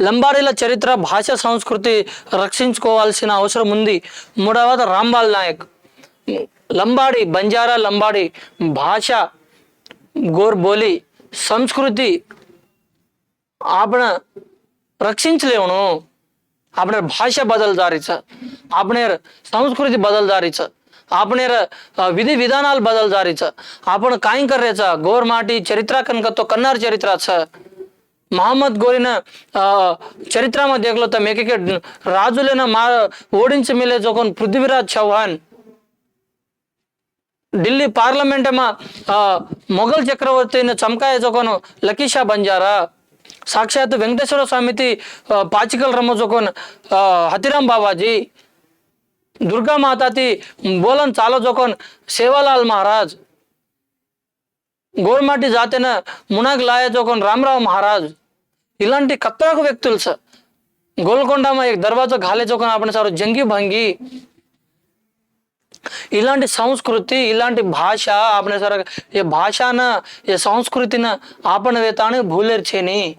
లంబాడీల చరిత్ర భాష సంస్కృతి రక్షించుకోవాల్సిన అవసరం ఉంది మూడవది రాంబాల్ నాయక్ లంబాడి బంజారా లంబాడి భాష గోర్బోలి సంస్కృతి ఆపణ రక్షించలేవును આપણે ભાષા બદલદારી છે આપણે સંસ્કૃતિ બદલદારી છે આપણે વિધિ વિધાનાલ બદલદારી છે આપણે કાંઈ કરે છે ગોર માટી ચરિત્રાકન કરતો કન્નાર ચરિત્ર છે మహమ్మద్ గోరిన చరిత్ర మధ్యలో తమ ఏకైక రాజులైన మా ఓడించి మిలే జోకొన్ పృథ్వీరాజ్ చౌహాన్. ఢిల్లీ పార్లమెంటమా మొఘల్ చక్రవర్తి అయిన చమకాయ జోకొను లకీషా బంజారా. సాక్షాత్ వెంకటేశ్వర స్వామితి పాచికల్ రమ్మ జోకొన్ హతిరామ్ బాబాజీ దుర్గా మాతాతి బోలన్ చాలా జోకొన్ సేవాలాల్ మహారాజ్. గోర్మాటి జాతిన మునాగ్ లాయ జోకొన్ రామరావు మహారాజు. ఇలాంటి కత్తాకు వ్యక్తులు సార్. గోల్కొండ એક ఖాళీ ઘાલે ఆపిన సార్. జంగి భంగి. ఇలాంటి సంస్కృతి ఇలాంటి భాష ఆపిన సార్. ఏ భాషన ఏ సంస్కృతిన ఆపణవేతాన్ని భూలేర్చేని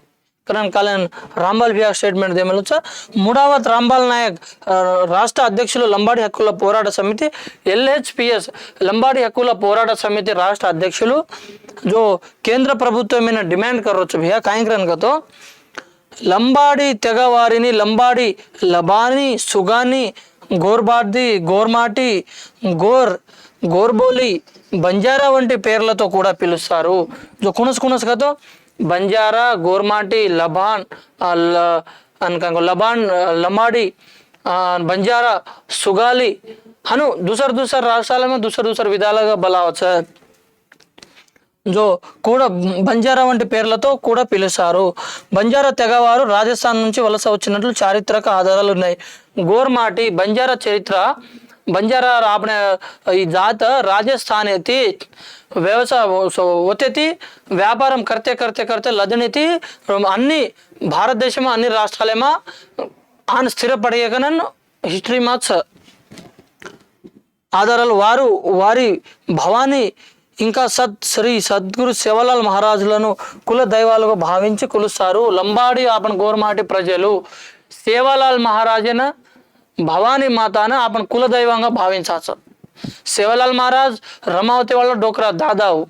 కరణకాలన్ రాంబాల్ బిహార్ స్టేట్మెంట్ దేమలొచ్చ మూడావత్ రాంబాల్ నాయక్ రాష్ట్ర అధ్యక్షులు లంబాడి హక్కుల పోరాట సమితి ఎల్హెచ్పిఎస్ లంబాడి హక్కుల పోరాట సమితి రాష్ట్ర అధ్యక్షులు. జో కేంద్ర ప్రభుత్వమైన డిమాండ్ కరొచ్చు బిహా కాంగ్రెన్గతో లంబాడి తెగవారిని లంబాడి లబాని సుగాని గోర్బార్ది గోర్మాటి గోర్ గోర్బోలి బంజారా వంటి పేర్లతో కూడా పిలుస్తారు. జో కునస్ కునస్ బంజారా గోర్మాటి లబాన్ ఆ, ల- లబాన్ లమాడి బంజారా సుగాలి అను దుసర్ దుసర్ రాష్ట్రాలమే దుసర్ దుసర్ విధాలుగా బలవచ్చు జో కూడా బంజారా వంటి పేర్లతో కూడా పిలుస్తారు. బంజారా తెగవారు రాజస్థాన్ నుంచి వలస వచ్చినట్లు చారిత్రక ఆధారాలు ఉన్నాయి గోర్మాటి బంజారా చరిత్ర బంజారా ఆపణ ఈ జాత రాజస్థాన్ అయితే వ్యవసాయ ఒత్తితి వ్యాపారం కర్తే కర్తే కర్తే లదనితి అన్ని భారతదేశమా అన్ని రాష్ట్రాలేమా ఆన్ స్థిరపడేయగనన్ హిస్టరీ మాత్స్. ఆధారాలు వారు వారి భవాని ఇంకా సత్ శ్రీ సద్గురు శివలాల్ మహారాజులను కుల దైవాలుగా భావించి కొలుస్తారు. లంబాడి ఆపణ గోరమాటి ప్రజలు శివలాల్ మహారాజన భవానీ మాతాను ఆపన కులదైవంగా భావించవచ్చు శివలాల్ మహారాజ్ రమావతి వాళ్ళ డోక్రా దాదావు.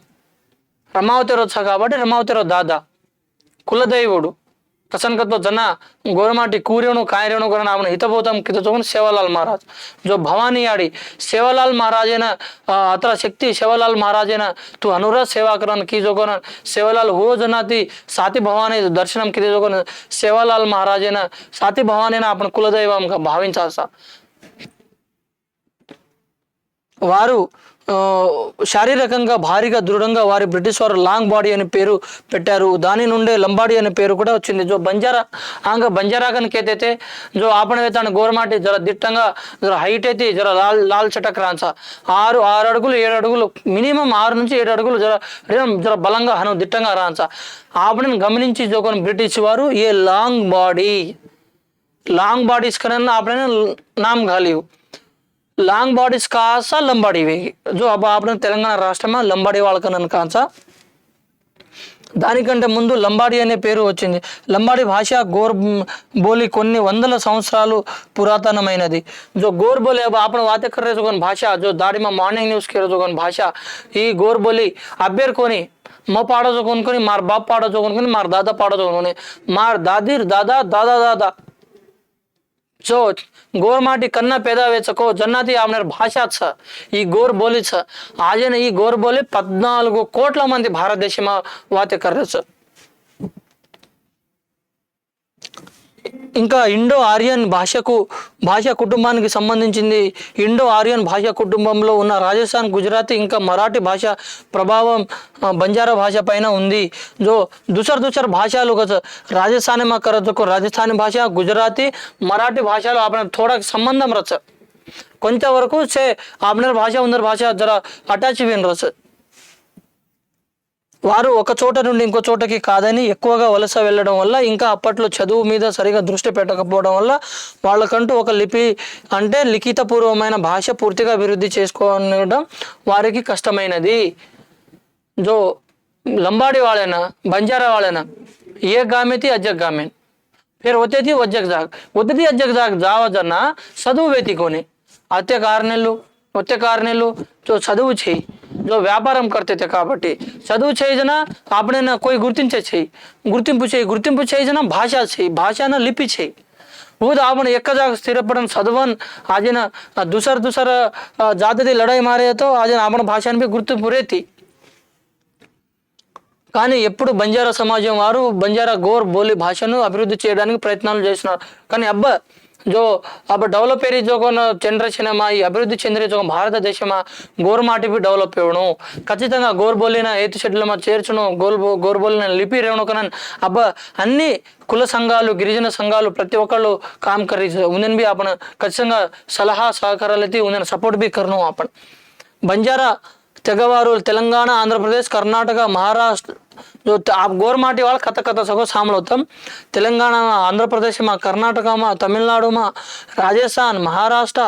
రమావతి రోజు కాబట్టి రమావతి రోజు దాదా. కులదైవుడు. ಪ್ರಸನ್ನಕತ್ವ ಜನ ಗೋರಮಾಟಿ ಕೂರೇಣು ಕಾಯರೇಣು ಕರಣ ಅವನ ಹಿತಬೋಧಂ ಕಿತಚವನು ಸೇವಾಲಾಲ್ ಮಹಾರಾಜ್ ಜೋ ಭವಾನಿಯಾಡಿ ಸೇವಾಲಾಲ್ ಮಹಾರಾಜೇನ ಅತ್ರ ಶಕ್ತಿ ಸೇವಾಲಾಲ್ ಮಹಾರಾಜೇನ ತು ಅನುರಾಜ ಸೇವಾ ಕರನ್ ಕಿ ಜೋಗನ ಸೇವಾಲಾಲ್ ಹೋ ಜನಾತಿ ಸಾತಿ ಭವಾನಿ ದರ್ಶನಂ ಕಿತೆ ಜೋಗನ ಸೇವಾಲಾಲ್ ಮಹಾರಾಜೇನ ಸಾತಿ ಭವಾನಿನ ಅಪನ ಕುಲದೈವಂ ಭಾವಿಂಚಾಸ వారు శారీరకంగా భారీగా దృఢంగా వారి బ్రిటిష్ వారు లాంగ్ బాడీ అనే పేరు పెట్టారు. దాని నుండే లంబాడీ అనే పేరు కూడా వచ్చింది. జో బంజారా ఆంగ బంజారాకన్ అయితే జో ఆపణవేతాను గోరమాటి జర దిట్టంగా జర హైట్ అయితే జర లాల్ లాల్ చటక్రాన్స ఆరు ఆరు అడుగులు ఏడు అడుగులు మినిమం ఆరు నుంచి ఏడు అడుగులు జర జర బలంగా హను దిట్టంగా రాన్స ఆపణను గమనించి జోకొని బ్రిటిష్ వారు ఏ లాంగ్ బాడీ లాంగ్ బాడీస్ కన్నా ఆపణ నామ్ ఘాలివు లాంగ్ బాడీస్ का सा జో అబ్బా जो తెలంగాణ రాష్ట్రమా? లంబాడి వాళ్ళకనని కాంచా దానికంటే ముందు లంబాడి అనే పేరు వచ్చింది. లంబాడి భాష గోర్ బోలి కొన్ని వందల సంవత్సరాలు పురాతనమైనది. జో గోర్ బోలి ఆపణ వాతకరేసుకొని భాష. జో దాడి మా మార్నింగ్ న్యూస్ కేరచుకొని భాష. ఈ గోర్ బోలి అబ్బేర్కొని మా పాడచు కొనుక్కొని మార్ బాప్ పాడచు కొనుక్కొని మార్ దాదా పాడచు కొనుక్కొని మార్ దాదిర్ దాదా దాదా దాదా. જો ગોરમાંથી કન્ના પેદા આવે છે કહો જન્નાથી આવનાર భాష છે ఈ గోర్ బోలి છે આજે ને ఈ ગોર બોલી పద్నాలుగు కోట్ల మంది భారతదేశમાં વાત કરે છે ఇంకా ఇండో ఆర్యన్ భాషకు భాష కుటుంబానికి సంబంధించింది ఇండో ఆర్యన్ భాష కుటుంబంలో ఉన్న రాజస్థాన్ గుజరాతీ ఇంకా మరాఠీ భాష ప్రభావం బంజారా భాష పైన ఉంది. జో దుసర్ దుసర్ భాషలు కదా రాజస్థాన్ కరదుకు రాజస్థానీ భాష గుజరాతీ మరాఠీ భాషలు ఆపిన थोड़ा సంబంధం రచ. కొంతవరకు సే ఆపిన భాష ఉందర్ భాష జర అటాచ్ విన్ రచ. వారు ఒక చోట నుండి ఇంకో చోటకి కాదని ఎక్కువగా వలస వెళ్ళడం వల్ల ఇంకా అప్పట్లో చదువు మీద సరిగా దృష్టి పెట్టకపోవడం వల్ల వాళ్ళకంటూ ఒక లిపి అంటే లిఖితపూర్వమైన భాష పూర్తిగా అభివృద్ధి చేసుకోవడం వారికి కష్టమైనది. జో లంబాడి వాళ్ళైనా? బంజారా వాళ్ళైనా? ఏ గామెతి అజ్జక్ గామెన్ పేరు ఒత్తేది వజ్జక్ జాగ్ ఒత్తేది అజ్జక్ జాగ్ జావజన్న చదువు వెతికొని. అత్య కారణలు ఒత్తే కారణలు చదువు చేయి. जो వ్యాపారం కర్తే కాబట్టి చదువు చేయజన આપણે કોઈ గుర్తించే చేయి గుర్తింపు చేయి గుర్తింపు చేయజన భాష చేయి భాషన లిపి చేయి હું આપણે એક જ સ્થિરપડન સદવન આજે દુસર દુસર જાતિથી લડાઈ મારે તો આજે આપણા భాషను బి గుర్తింపు రేతి కానీ ఎప్పుడు బంజారా సమాజం వారు బంజారా గోర్ బోలి భాషను అభివృద్ధి చేయడానికి ప్రయత్నాలు చేస్తున్నారు కానీ అబ్బా जो अब डेवलप एरी जो कोन जनरेशन మా ఈ అభివృద్ధి చెందిన जो భారతదేశమా గోర్ మాటి బి డెవలప్ అవ్వను ఖచ్చితంగా గోర్ బోలిన ఏతు షెడ్ల మా చేర్చును గోల్ గోర్ బోలిన లిపి రేవను కనన్ అబ్బ అన్ని కుల సంఘాలు గిరిజన సంఘాలు ప్రతి ఒక్కళ్ళు కామ్ కర్రీ ఉందని బి आपण ఖచ్చితంగా సలహా సహకారాలు అయితే ఉందని సపోర్ట్ బి కర్ను आपण బంజారా తెగవారు తెలంగాణ ఆంధ్రప్రదేశ్ కర్ణాటక మహారాష్ట్ర గోర్మాటి వాళ్ళు కథ కథ సగో సామలవుతాం. తెలంగాణ ఆంధ్రప్రదేశ్ మా కర్ణాటక మా తమిళనాడు మా రాజస్థాన్ మహారాష్ట్ర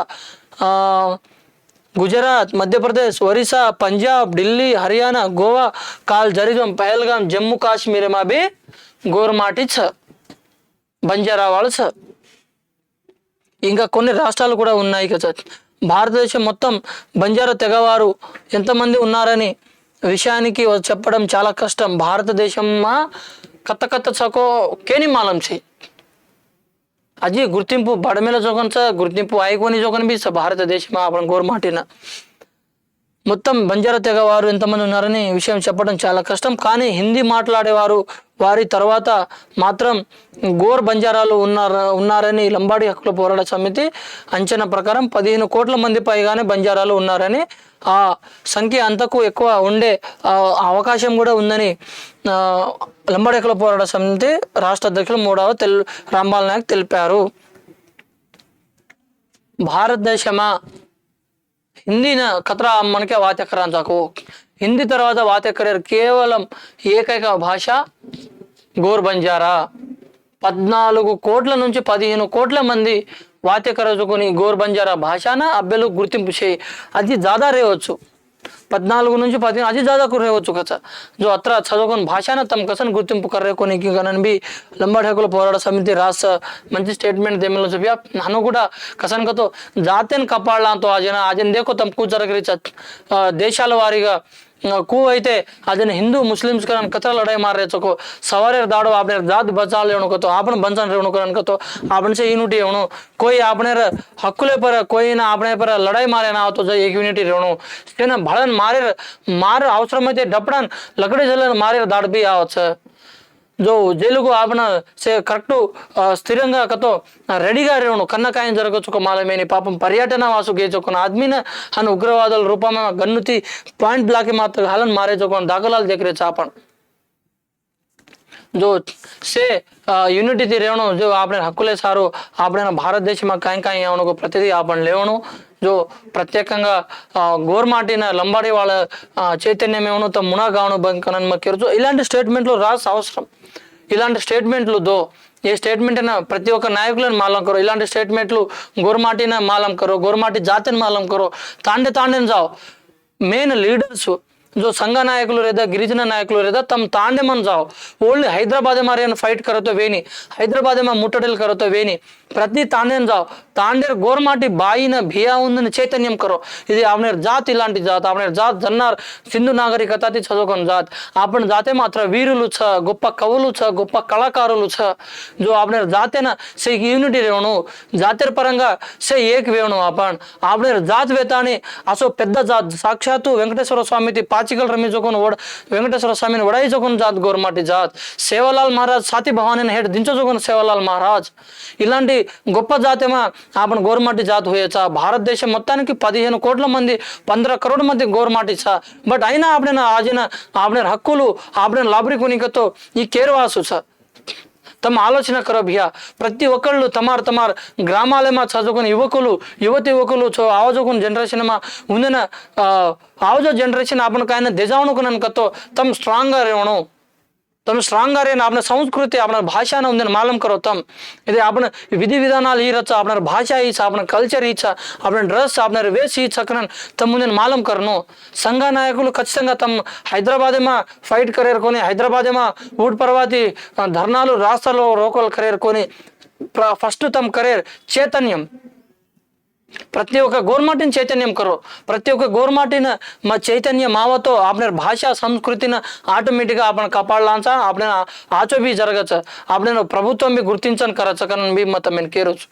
గుజరాత్ మధ్యప్రదేశ్ ఒరిస్సా పంజాబ్ ఢిల్లీ హర్యానా గోవా కాల్ జరిగం పహల్గాం జమ్మూ కాశ్మీర్ మా బి గోర్మాటి బంజారా వాళ్ళు చ. ఇంకా కొన్ని రాష్ట్రాలు కూడా ఉన్నాయి కదా. భారతదేశం మొత్తం బంజారా తెగవారు ఎంతమంది ఉన్నారని విషయానికి చెప్పడం చాలా కష్టం. భారతదేశమా కత్త కత్త చకో కేని మాలంసి అజీ గుర్తింపు బడమేల జోకన్ సార్ గుర్తింపు ఆయుకొని జోకన్ బి భారతదేశమా అప్పుడు గోరు మాటిన మొత్తం బంజారా తెగ వారు ఎంతమంది ఉన్నారని విషయం చెప్పడం చాలా కష్టం. కానీ హిందీ మాట్లాడేవారు వారి తర్వాత మాత్రం గోర్ బంజారాలు ఉన్నారు ఉన్నారని లంబాడి హక్కుల పోరాట సమితి అంచనా ప్రకారం పదిహేను కోట్ల మంది పైగానే బంజారాలు ఉన్నారని ఆ సంఖ్య అంతకు ఎక్కువ ఉండే అవకాశం కూడా ఉందని లంబాడి హక్కుల పోరాట సమితి రాష్ట్ర అధ్యక్షులు మూడవ తెల్ రాంబాల్ నాయక్ తెలిపారు. భారతదేశమా హిందీన కథ మనకే వాతెక్కరాంచాకు హిందీ తర్వాత వాతెక్కరారు కేవలం ఏకైక భాష గోర్ బంజారా పద్నాలుగు కోట్ల నుంచి పదిహేను కోట్ల మంది వాతెకరచుకుని గోర్ బంజారా భాషన అబ్బెలు గుర్తింపు చేయి. అది దాదా రేవచ్చు పద్నాలుగు నుంచి పదిహేను అది ज़्यादा कर रहे हो चुका था जो अत्र చదువుకున్న భాషను తమ కసన్ గుర్తింపు కర్రే కొనికి గనన్బి లంబాడ్ హక్కుల పోరాట సమితి రాష్ట్ర మంచి స్టేట్మెంట్ దేమలో చెప్పి నన్ను కూడా కసన్కతో జాతెన్ కపాళ్ళతో ఆజన ఆజన్ దేకో తమ కూచరగరి దేశాల వారీగా ಕೂ ಐತೆ ಅದನ್ನ ಹಿಂದೂ ಮುಸ್ಲಿಮ್ಸ್ಗೆ ನಾನು ಕತ್ರ ಲಡಾಯಿ ಮಾರೇ ಚಕೋ સવારે દાડો આપણે જાત બચાલે એનું કતો આપણ બંધન રહેવું કરવાનું કતો આપણ છે યુનિટી એનું કોઈ આપણે હક્કુલે પર, કોઈના આપણે પર લડાઈ મારે ના આવતો જાય એક યુનિટી રહેવું તેને ભળન મારે માર અવસરમાં તે ડપડાન લકડી જલન મારે દાડ બી આવે છે. ఆవచ్చు जो జైలుకు ఆపణ సే కరెక్ట్ స్థిరంగా కతో రెడీగా రేవను. కన్నకాయం జరగచ్చు మాలమేని పాపం పర్యటన వాసు గేచొక్కన ఆద్మీన హన్ ఉగ్రవాదుల రూపమ గన్నుతి పాయింట్ బ్లాక్ మాత్రం హలన్ మారే దాఖలాలు దగ్గరే చాపను. जो से યુનિટીથી રહેવાનું જો આપણે హక్కులే సారు આપણે భారతదేశમાં કાંઈ કાંઈ આવવાનું ప్రతిదీ આપણને લેવાનું જો ప్రత్యేకంగా గోర్ మాటిన లంబాడి వాళ్ళ చైతన్యం ఏమను తమ మునగాను బంద్ కనని కేర్చు ఇలాంటి స్టేట్మెంట్లు రాసి అవసరం ఇలాంటి స్టేట్మెంట్లు దో ఏ స్టేట్మెంట్ అయినా ప్రతి ఒక్క నాయకులను మాలం కరో ఇలాంటి స్టేట్మెంట్లు గోర్మాటిన మాలం కరో గోర్మాటి జాతిని మాలం కరో తాండే తాండేని జావు మెయిన్ లీడర్స్ జో సంఘ నాయకులు లేదా గిరిజన నాయకులు లేదా తమ తాండెమన్ జావు ఓన్లీ హైదరాబాద్ ಹೈದರಾಬಾದ್ ಮಾರೇನು ಫೈಟ್ ಕರತೋ ವೇನಿ ಹೈದರಾಬಾದ್ ಮಾ ಮುಟ್ಟಡಲ್ ಕರತೋ ವೇನಿ ప్రతి తాండెన్ జావు తాండేర్ గోర్మాటి బాయిన భియా ఉందని చైతన్యం కరో ఇది ఆమెర్ జాత్ ఇలాంటి జాత్ ఆమెర్ జాత్ జన్నార్ సింధు నాగరికత చదువుకున్న జాత్ ఆపణ జాతే మాత్ర వీరులు చ గొప్ప కవులు చ గొప్ప కళాకారులు చ జో ఆపణ జాతేన సే యూనిటీ రేవణు జాతీయ పరంగా సే ఏక్ వేవణు ఆపణ ఆపణ జాత్ వేతాని అసో పెద్ద జాత్ సాక్షాత్తు వెంకటేశ్వర స్వామితి ఆచికల్ రమి జోకన్ ರಮಿಜೋಕೊಂಡು వెంకటేశ్వర స్వామిని ಸ್ವಾಮಿನ జోకన్ జాత్ ಗೋರ್ಮಾಟಿ జాత్. సేవలాల్ మహారాజ్ సాతి భవాని హెడ్ దించజోగిన సేవలాల్ మహారాజ్. ఇలాంటి గొప్ప జాతేమా ఆపణ గోరుమాటి జాతి హోయచ్చా? భారతదేశం మొత్తానికి పదిహేను కోట్ల మంది పంద్ర కరోడ్ మంది గోరుమాటిచ్చా బట్ అయినా ఆపడిన ఆజిన ఆపడిన హక్కులు ఆపడిన లాబరికునికతో ఈ కేర్వాసు సార్ తమ ఆలోచన కరోభ్య ప్రతి ఒక్కళ్ళు తమారు తమారు గ్రామాలేమా చదువుకుని యువకులు యువత యువకులు ఆవజుకున్న జనరేషన్ మా ఉందిన ఆవజో జనరేషన్ ఆపనకాయన దెజావనుకు నన్ను తమ స్ట్రాంగ్గా రేవణం. તમે સ્ટ્રાંગ રહીને આપણા સંસ્કૃતિ આપણા ભાષાને ઉંદર માલમ કરો તમ એટલે આપણે વિધિ વિધાનાలు ఈరొచ్చు આપણા ભાષા ఈ આપણા కల్చర్ ఈచ આપણા డ్రెస్ આપણા వేష ఈ చక్కన తమ ఉందని మాలం કરను సంఘ నాయకులు ఖచ్చితంగా తమ హైదరాబాదేમાં ఫైట్ కరేరుకొని హైదరాబాదేમાં ఊడ్ పర్వాతి ధర్నాలు రాస్తాలో రోకలు కరేరుకొని ఫస్ట్ తమ కరేర్ చైతన్యం. ప్రతి ఒక్క ಗೋರ್ಮಾಟಿನ చైతన్యం ಕರೋ ప్రతి ఒక్క గోర్మాటిన మా చైతన్య మావతో ఆపిన భాష సంస్కృతిని ఆటోమేటిక్గా ఆపిన కపాళ్ళాంచ ఆపిన ఆచోబీ జరగచ్చు ఆపిన ప్రభుత్వం బి గుర్తించని కానీ మీ మతం నేను కేరొచ్చు